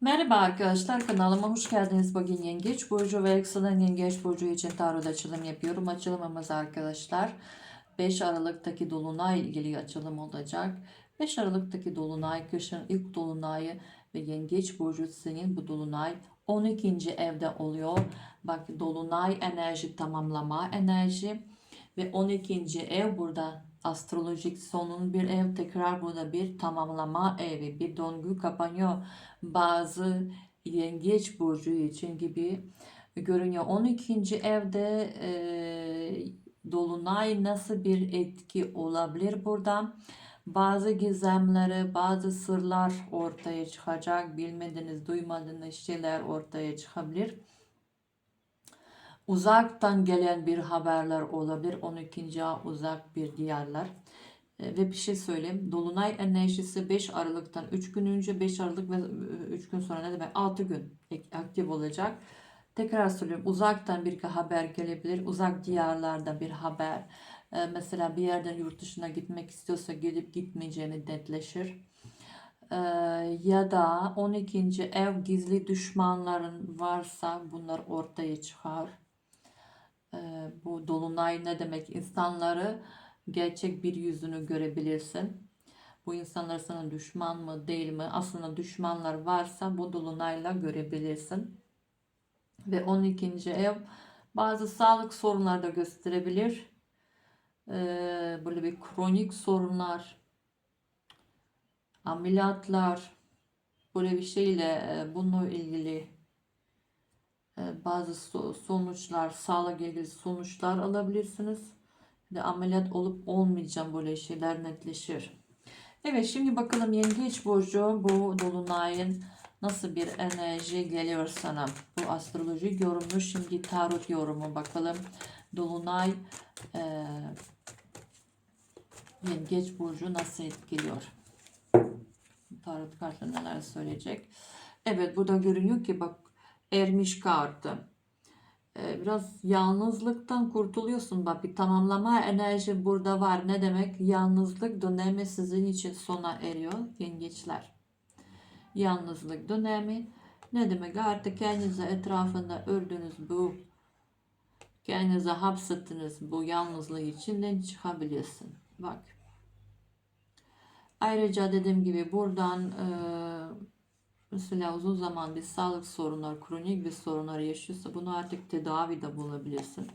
Merhaba arkadaşlar kanalıma hoş geldiniz. Bugün Yengeç Burcu ve Yükselen Yengeç Burcu için tarot açılım yapıyorum. Açılımımız arkadaşlar 5 Aralık'taki Dolunay ilgili açılım olacak. 5 Aralık'taki Dolunay kışın ilk Dolunay'ı ve Yengeç Burcu senin bu Dolunay 12. evde oluyor. Bak Dolunay enerji tamamlama enerji ve 12. ev burada. Astrolojik sonun bir ev tekrar burada bir tamamlama evi. Bir döngü kapanıyor. Bazı yengeç burcu için gibi görünüyor. 12. evde e, dolunay nasıl bir etki olabilir burada? Bazı gizemleri bazı sırlar ortaya çıkacak. Bilmediğiniz duymadığınız şeyler ortaya çıkabilir uzaktan gelen bir haberler olabilir. 12. ağ uzak bir diyarlar. E, Ve bir şey söyleyeyim. Dolunay enerjisi 5 Aralık'tan 3 gün önce 5 Aralık ve 3 gün sonra ne demek 6 gün aktif olacak. Tekrar söylüyorum uzaktan bir haber gelebilir. Uzak diyarlarda bir haber. E, Mesela bir yerden yurt dışına gitmek istiyorsa gidip gitmeyeceğini netleşir. E, Ya da 12. ev gizli düşmanların varsa bunlar ortaya çıkar. Bu dolunay ne demek? İnsanları gerçek bir yüzünü görebilirsin. Bu insanlar sana düşman mı değil mi? Aslında düşmanlar varsa bu dolunayla görebilirsin. Ve 12. ev bazı sağlık sorunları da gösterebilir. Ee, böyle bir kronik sorunlar, ameliyatlar, böyle bir şeyle e, bununla ilgili bazı so- sonuçlar, sağlık ilgili sonuçlar alabilirsiniz. De ameliyat olup olmayacağım böyle şeyler netleşir. Evet şimdi bakalım Yengeç Burcu bu Dolunay'ın nasıl bir enerji geliyor sana? Bu astroloji yorumu şimdi tarot yorumu bakalım. Dolunay e, Yengeç Burcu nasıl etkiliyor? Tarot kartları neler söyleyecek? Evet burada görünüyor ki bak ermiş kartı. Ee, Biraz yalnızlıktan kurtuluyorsun. Bak bir tamamlama enerji burada var. Ne demek? Yalnızlık dönemi sizin için sona eriyor yengeçler. Yalnızlık dönemi ne demek? Artık kendinize etrafında ördüğünüz bu kendinize hapsettiniz bu yalnızlığı içinden çıkabilirsin. Bak. Ayrıca dediğim gibi buradan eee mesela uzun zaman bir sağlık sorunları, kronik bir sorunlar yaşıyorsa bunu artık tedavide bulabilirsin.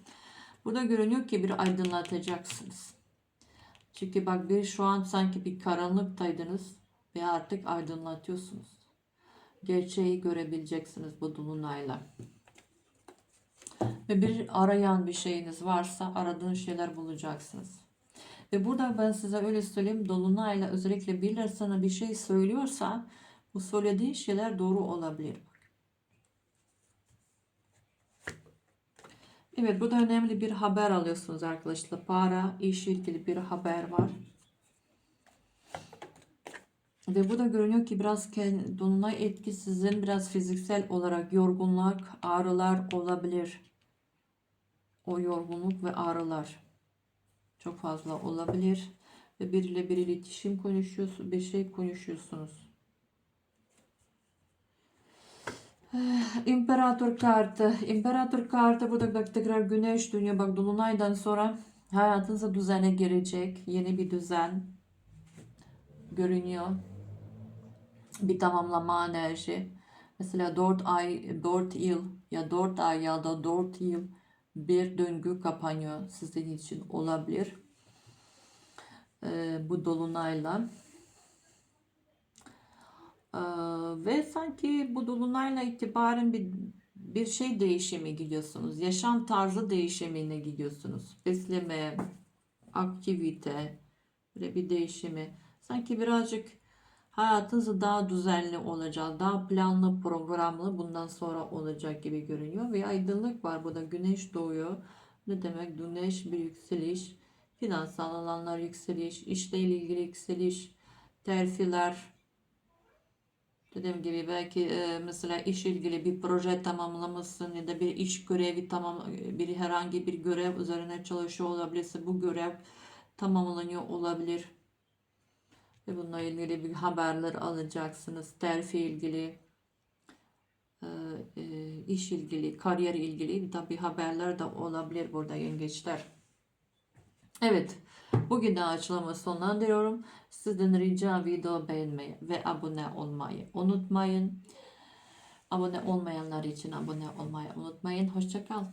Burada görünüyor ki bir aydınlatacaksınız. Çünkü bak bir şu an sanki bir karanlıktaydınız ve artık aydınlatıyorsunuz. Gerçeği görebileceksiniz bu dolunayla. Ve bir arayan bir şeyiniz varsa aradığınız şeyler bulacaksınız. Ve burada ben size öyle söyleyeyim dolunayla özellikle birileri sana bir şey söylüyorsa bu söylediği şeyler doğru olabilir. Evet burada önemli bir haber alıyorsunuz arkadaşlar. Para, iş ilgili bir haber var. Ve burada görünüyor ki biraz dolunay etki sizin biraz fiziksel olarak yorgunluk, ağrılar olabilir. O yorgunluk ve ağrılar çok fazla olabilir. Ve biriyle bir iletişim konuşuyorsunuz, bir şey konuşuyorsunuz. İmparator kartı. İmparator kartı burada bak tekrar güneş dünya bak dolunaydan sonra hayatınıza düzene girecek. Yeni bir düzen görünüyor. Bir tamamlama enerji. Mesela 4 ay, 4 yıl ya 4 ay ya da 4 yıl bir döngü kapanıyor sizin için olabilir. Ee, bu dolunayla. Ee, ve sanki bu dolunayla itibaren bir bir şey değişimi gidiyorsunuz. Yaşam tarzı değişimine gidiyorsunuz. Besleme, aktivite, böyle bir değişimi. Sanki birazcık hayatınız daha düzenli olacak, daha planlı, programlı bundan sonra olacak gibi görünüyor. Ve aydınlık var. Burada güneş doğuyor. Ne demek? Güneş bir yükseliş, finansal alanlar yükseliş, işle ilgili yükseliş, terfiler, Dediğim gibi belki e, mesela iş ilgili bir proje tamamlamışsın ya da bir iş görevi tamam bir herhangi bir görev üzerine çalışıyor olabilirse bu görev tamamlanıyor olabilir. Ve bununla ilgili bir haberler alacaksınız. Terfi ilgili e, iş ilgili, kariyer ilgili tabii haberler de olabilir burada yengeçler. Evet. Bugün de açılımı sonlandırıyorum. Sizden rica video beğenmeyi ve abone olmayı unutmayın. Abone olmayanlar için abone olmayı unutmayın. Hoşçakal.